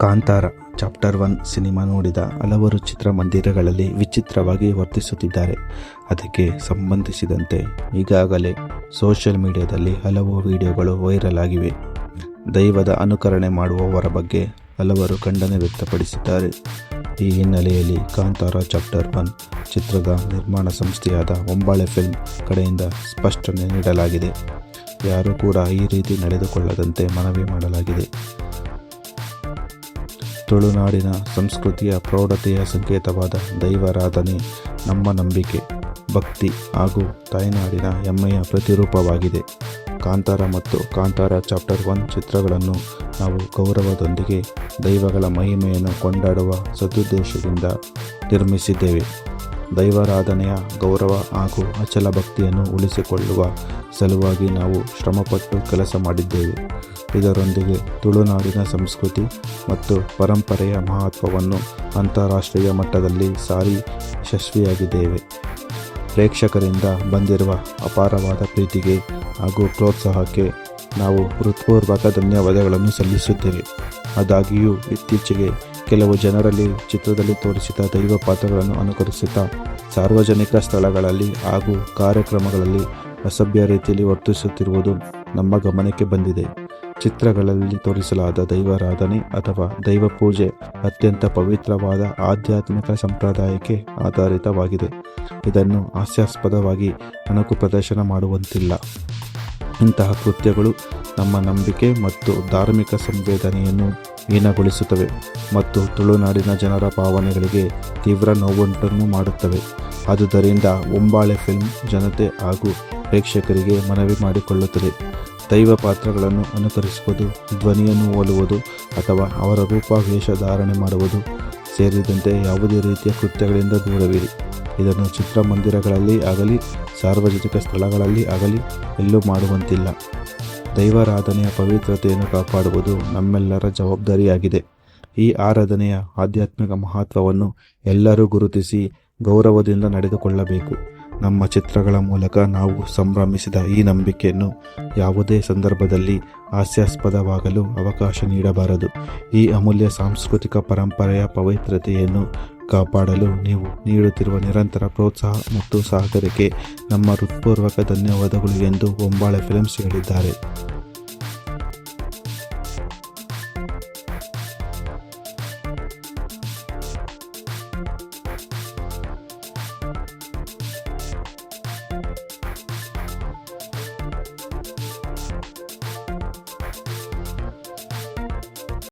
Kantara, chapter one cinema ನೋಡಿದ ಹಲವರು ಚಿತ್ರಮಂದಿರಗಳಲ್ಲಿ ವಿಚಿತ್ರವಾಗಿ ವರ್ತಿಸುತ್ತಿದ್ದಾರೆ. ಅದಕ್ಕೆ ಸಂಬಂಧಿಸಿದಂತೆ ಈಗಾಗಲೇ ಸೋಷಿಯಲ್ ಮೀಡಿಯಾದಲ್ಲಿ ಹಲವು ವಿಡಿಯೋಗಳು ವೈರಲ್ ಆಗಿವೆ. ದೈವದ ಅನುಕರಣೆ ಮಾಡುವವರ ಬಗ್ಗೆ ಹಲವರು ಖಂಡನೆ ವ್ಯಕ್ತಪಡಿಸಿದ್ದಾರೆ. ಈ ಹಿನ್ನೆಲೆಯಲ್ಲಿ ಕಾಂತಾರ ಚಾಪ್ಟರ್ ಒನ್ ಚಿತ್ರದ ನಿರ್ಮಾಣ ಸಂಸ್ಥೆಯಾದ ಒಂಬಾಳೆ ಫಿಲ್ಮ್ ಕಡೆಯಿಂದ ಸ್ಪಷ್ಟನೆ ನೀಡಲಾಗಿದೆ. ಯಾರೂ ಕೂಡ ಈ ರೀತಿ ನಡೆದುಕೊಳ್ಳದಂತೆ ಮನವಿ ಮಾಡಲಾಗಿದೆ. ತುಳುನಾಡಿನ ಸಂಸ್ಕೃತಿಯ ಪ್ರೌಢತೆಯ ಸಂಕೇತವಾದ ದೈವಾರಾಧನೆ ನಮ್ಮ ನಂಬಿಕೆ, ಭಕ್ತಿ ಹಾಗೂ ತಾಯ್ನಾಡಿನ ಹೆಮ್ಮೆಯ ಪ್ರತಿರೂಪವಾಗಿದೆ. ಕಾಂತಾರ ಮತ್ತು ಕಾಂತಾರ ಚಾಪ್ಟರ್ ಒನ್ ಚಿತ್ರಗಳನ್ನು ನಾವು ಗೌರವದೊಂದಿಗೆ ದೈವಗಳ ಮಹಿಮೆಯನ್ನು ಕೊಂಡಾಡುವ ಸದುದ್ದೇಶದಿಂದ ನಿರ್ಮಿಸಿದ್ದೇವೆ. ದೈವಾರಾಧನೆಯ ಗೌರವ ಹಾಗೂ ಅಚಲ ಭಕ್ತಿಯನ್ನು ಉಳಿಸಿಕೊಳ್ಳುವ ಸಲುವಾಗಿ ನಾವು ಶ್ರಮಪಟ್ಟು ಕೆಲಸ ಮಾಡಿದ್ದೇವೆ. ಇದರೊಂದಿಗೆ ತುಳುನಾಡಿನ ಸಂಸ್ಕೃತಿ ಮತ್ತು ಪರಂಪರೆಯ ಮಹತ್ವವನ್ನು ಅಂತಾರಾಷ್ಟ್ರೀಯ ಮಟ್ಟದಲ್ಲಿ ಸಾರಿ ಯಶಸ್ವಿಯಾಗಿದ್ದೇವೆ. ಪ್ರೇಕ್ಷಕರಿಂದ ಬಂದಿರುವ ಅಪಾರವಾದ ಪ್ರೀತಿಗೆ ಹಾಗೂ ಪ್ರೋತ್ಸಾಹಕ್ಕೆ ನಾವು ಹೃತ್ಪೂರ್ವಕ ಧನ್ಯವಾದಗಳನ್ನು ಸಲ್ಲಿಸುತ್ತೇವೆ. ಆದಾಗಿಯೂ, ಇತ್ತೀಚೆಗೆ ಕೆಲವು ಜನರಲ್ಲಿ ಚಿತ್ರದಲ್ಲಿ ತೋರಿಸಿದ ದೈವ ಪಾತ್ರಗಳನ್ನು ಅನುಕರಿಸುತ್ತಾ ಸಾರ್ವಜನಿಕ ಸ್ಥಳಗಳಲ್ಲಿ ಹಾಗೂ ಕಾರ್ಯಕ್ರಮಗಳಲ್ಲಿ ಅಸಭ್ಯ ರೀತಿಯಲ್ಲಿ ವರ್ತಿಸುತ್ತಿರುವುದು ನಮ್ಮ ಗಮನಕ್ಕೆ ಬಂದಿದೆ. ಚಿತ್ರಗಳಲ್ಲಿ ತೋರಿಸಲಾದ ದೈವಾರಾಧನೆ ಅಥವಾ ದೈವ ಪೂಜೆ ಅತ್ಯಂತ ಪವಿತ್ರವಾದ ಆಧ್ಯಾತ್ಮಿಕ ಸಂಪ್ರದಾಯಕ್ಕೆ ಆಧಾರಿತವಾಗಿದೆ. ಇದನ್ನು ಹಾಸ್ಯಾಸ್ಪದವಾಗಿ ಅಣಕು ಪ್ರದರ್ಶನ ಮಾಡುವಂತಿಲ್ಲ. ಇಂತಹ ಕೃತ್ಯಗಳು ನಮ್ಮ ನಂಬಿಕೆ ಮತ್ತು ಧಾರ್ಮಿಕ ಸಂವೇದನೆಯನ್ನು ಹೀನಗೊಳಿಸುತ್ತವೆ ಮತ್ತು ತುಳುನಾಡಿನ ಜನರ ಭಾವನೆಗಳಿಗೆ ತೀವ್ರ ನೋವುಂಟನ್ನು ಮಾಡುತ್ತವೆ. ಆದುದರಿಂದ ಒಂಬಾಳೆ ಫಿಲ್ಮ್ ಜನತೆ ಹಾಗೂ ಪ್ರೇಕ್ಷಕರಿಗೆ ಮನವಿ ಮಾಡಿಕೊಳ್ಳುತ್ತದೆ. ದೈವ ಪಾತ್ರಗಳನ್ನು ಅನುಕರಿಸುವುದು, ಧ್ವನಿಯನ್ನು ಹೋಲುವುದು ಅಥವಾ ಅವರ ರೂಪ, ವೇಷ ಧಾರಣೆ ಮಾಡುವುದು ಸೇರಿದಂತೆ ಯಾವುದೇ ರೀತಿಯ ಕೃತ್ಯಗಳಿಂದ ದೂರವಿರಿ. ಇದನ್ನು ಚಿತ್ರಮಂದಿರಗಳಲ್ಲಿ ಆಗಲಿ, ಸಾರ್ವಜನಿಕ ಸ್ಥಳಗಳಲ್ಲಿ ಆಗಲಿ ಎಲ್ಲೂ ಮಾಡುವಂತಿಲ್ಲ. ದೈವಾರಾಧನೆಯ ಪವಿತ್ರತೆಯನ್ನು ಕಾಪಾಡುವುದು ನಮ್ಮೆಲ್ಲರ ಜವಾಬ್ದಾರಿಯಾಗಿದೆ. ಈ ಆರಾಧನೆಯ ಆಧ್ಯಾತ್ಮಿಕ ಮಹತ್ವವನ್ನು ಎಲ್ಲರೂ ಗುರುತಿಸಿ ಗೌರವದಿಂದ ನಡೆದುಕೊಳ್ಳಬೇಕು. ನಮ್ಮ ಚಿತ್ರಗಳ ಮೂಲಕ ನಾವು ಸಂಭ್ರಮಿಸಿದ ಈ ನಂಬಿಕೆಯನ್ನು ಯಾವುದೇ ಸಂದರ್ಭದಲ್ಲಿ ಹಾಸ್ಯಾಸ್ಪದವಾಗಲು ಅವಕಾಶ ನೀಡಬಾರದು. ಈ ಅಮೂಲ್ಯ ಸಾಂಸ್ಕೃತಿಕ ಪರಂಪರೆಯ ಪವಿತ್ರತೆಯನ್ನು ಕಾಪಾಡಲು ನೀವು ನೀಡುತ್ತಿರುವ ನಿರಂತರ ಪ್ರೋತ್ಸಾಹ ಮತ್ತು ಸಹಕಾರಕ್ಕೆ ನಮ್ಮ ಹೃತ್ಪೂರ್ವಕ ಧನ್ಯವಾದಗಳು ಎಂದು ಒಂಬಾಳೆ ಫಿಲ್ಮ್ಸ್ ಹೇಳಿದ್ದಾರೆ